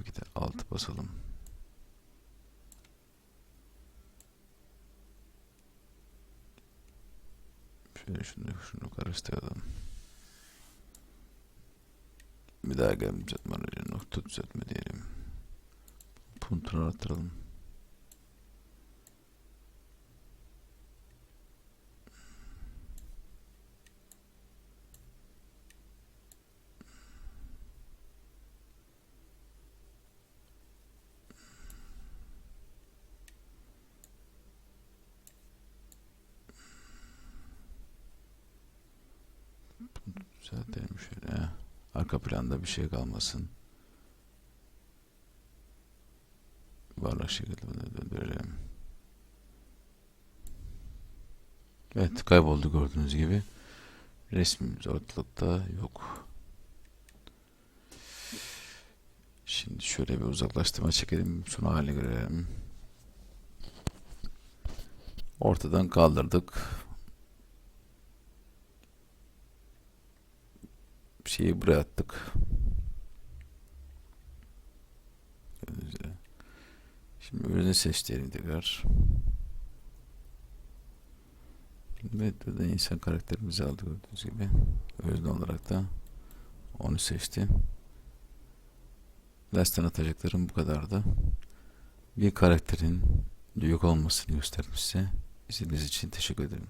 tabii ki de altı basalım. Şöyle şunu, şunu karıştıralım. Bir daha gelin düzeltme aracı nokta düzeltme diyelim. Puntura attıralım. Düzeltelim şöyle. Arka planda bir şey kalmasın. Yuvarlak şekilde döndürelim. Evet kayboldu gördüğünüz gibi. Resmimiz ortalıkta yok. Şimdi şöyle bir uzaklaştırma çekelim. Son haline görelim. Ortadan kaldırdık. Şeyi buraya attık. Şimdi ürünü seçtiğini tekrar. Evet burada insan karakterimizi aldık gördüğünüz gibi. Özne olarak da onu seçti. Dersten atacaklarım bu kadardı. Bir karakterin yok olmasını gösterdim size. İçin teşekkür ederim.